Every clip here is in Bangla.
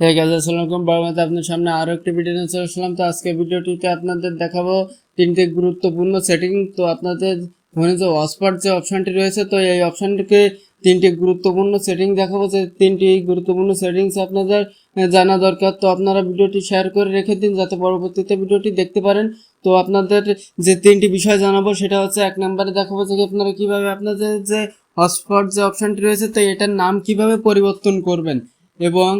হে গাইজ আসসালামু বারমাতে আপনার সামনে আরও একটি ভিডিও নিয়ে চলে আসলাম। তো আজকে ভিডিওটিতে আপনাদের দেখাবো তিনটি গুরুত্বপূর্ণ সেটিং তো আপনাদের ফোনে যে হটস্পট যে অপশনটি রয়েছে, তো এই অপশনটিকে তিনটি গুরুত্বপূর্ণ সেটিং দেখাবো। যে তিনটি গুরুত্বপূর্ণ সেটিংস আপনাদের জানা দরকার। তো আপনারা ভিডিওটি শেয়ার করে রেখে দিন, যাতে পরবর্তীতে ভিডিওটি দেখতে পারেন। তো আপনাদের যে তিনটি বিষয় জানাব, সেটা হচ্ছে এক নম্বরে দেখাবো যে আপনারা কীভাবে আপনাদের যে হটস্পট যে অপশনটি রয়েছে, তো এটার নাম কীভাবে পরিবর্তন করবেন। এবং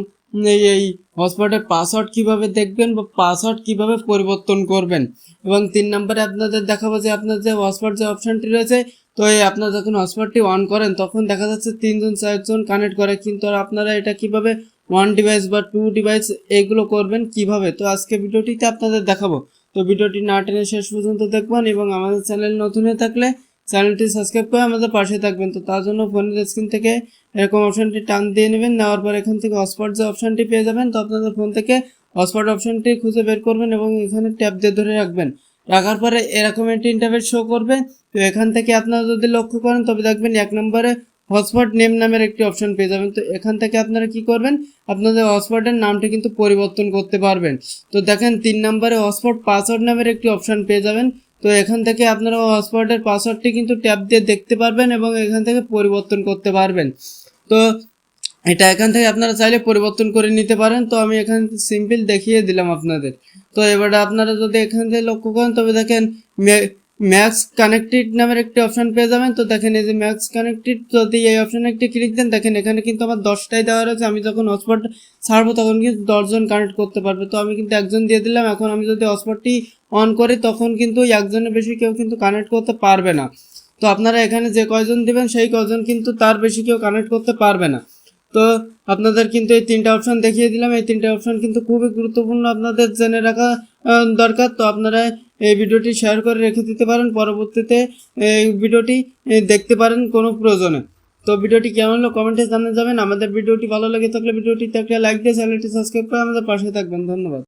এই হটস্পটের পাসওয়ার্ড কীভাবে দেখবেন বা পাসওয়ার্ড কীভাবে পরিবর্তন করবেন? এবং তিন নম্বরে আপনাদের দেখাবো যে আপনার যে হটস্পট যে অপশানটি রয়েছে, তো এই আপনারা যখন হটস্পটটি অন করেন, তখন দেখা যাচ্ছে তিনজন, চারজন কানেক্ট করে। কিন্তু আপনারা এটা কীভাবে ওয়ান ডিভাইস বা টু ডিভাইস এগুলো করবেন, কীভাবে? তো আজকে ভিডিওটিতে আপনাদের দেখাবো। তো ভিডিওটি না টেনে শেষ পর্যন্ত দেখবেন এবং আমাদের চ্যানেল নতুন হয়ে থাকলে চ্যানেলটি সাবস্ক্রাইব করে আমাদের পাশে থাকবেন। তো তার জন্য ফোনের স্ক্রিন থেকে এরকম অপশনটি টান দিয়ে নেবেন। নেওয়ার পর এখান থেকে হটস্পট যে অপশনটি পেয়ে যাবেন, তো আপনাদের ফোন থেকে হটস্পট অপশনটি খুঁজে বের করবেন এবং এখানে ট্যাপ দিয়ে ধরে রাখবেন। রাখার পরে এরকম একটি ইন্টারভেট শো করবে। তো এখান থেকে আপনারা যদি লক্ষ্য করেন, তবে দেখবেন এক নম্বরে হটস্পট নেম নামের একটি অপশন পেয়ে যাবেন। তো এখান থেকে আপনারা কি করবেন? আপনাদের হটস্পটের নামটি কিন্তু পরিবর্তন করতে পারবেন। তো দেখেন, তিন নম্বরে হটস্পট পাসওয়ার্ড নামের একটি অপশন পেয়ে যাবেন। তো এখান থেকে আপনারা হটস্পটের পাসওয়ার্ডটি কিন্তু ট্যাপ দিয়ে দেখতে পারবেন এবং এখান থেকে পরিবর্তন করতে পারবেন। তো এটা এখান থেকে আপনারা চাইলে পরিবর্তন করে নিতে পারেন। তো আমি এখান সিম্পল দেখিয়ে দিলাম আপনাদের। তো এবারে আপনারা যদি এখান থেকে লক্ষ্য করেন, তবে দেখেন ম্যাক্স কানেক্টেড নামের একটি অপশন পেয়ে যাবেন। তো দেখেন এই যে ম্যাক্স কানেক্টেড যদি এই অপশনে একটি ক্লিক দেন, দেখেন এখানে কিন্তু আমার দশটাই দেওয়া রয়েছে। আমি যখন হটস্পট ছাড়বো, তখন কিন্তু দশজন কানেক্ট করতে পারবে। তো আমি কিন্তু একজন দিয়ে দিলাম। এখন আমি যদি হটস্পটটি অন করি, তখন কিন্তু একজনের বেশি কেউ কিন্তু কানেক্ট করতে পারবে না। তো আপনারা এখানে যে কয়জন দিবেন, সেই কয়জন কিন্তু তার বেশি কেউ কানেক্ট করতে পারবে না। তো আপনাদের কিন্তু এই তিনটা অপশন দেখিয়ে দিলাম। এই তিনটা অপশন কিন্তু খুবই গুরুত্বপূর্ণ আপনাদের জেনে রাখা দরকার। তো আপনারা এই ভিডিওটি শেয়ার করে রেখে দিতে পারেন। পরবর্তীতে এই ভিডিওটি দেখতে পারেন কোনো প্রয়োজনে। তো ভিডিওটি কেমন হলো কমেন্টে জানিয়ে যাবেন। আমাদের ভিডিওটি ভালো লেগে থাকলে ভিডিওটিতে একটা লাইক দিয়ে চ্যানেলটি সাবস্ক্রাইব করে আমাদের পাশে থাকবেন। ধন্যবাদ।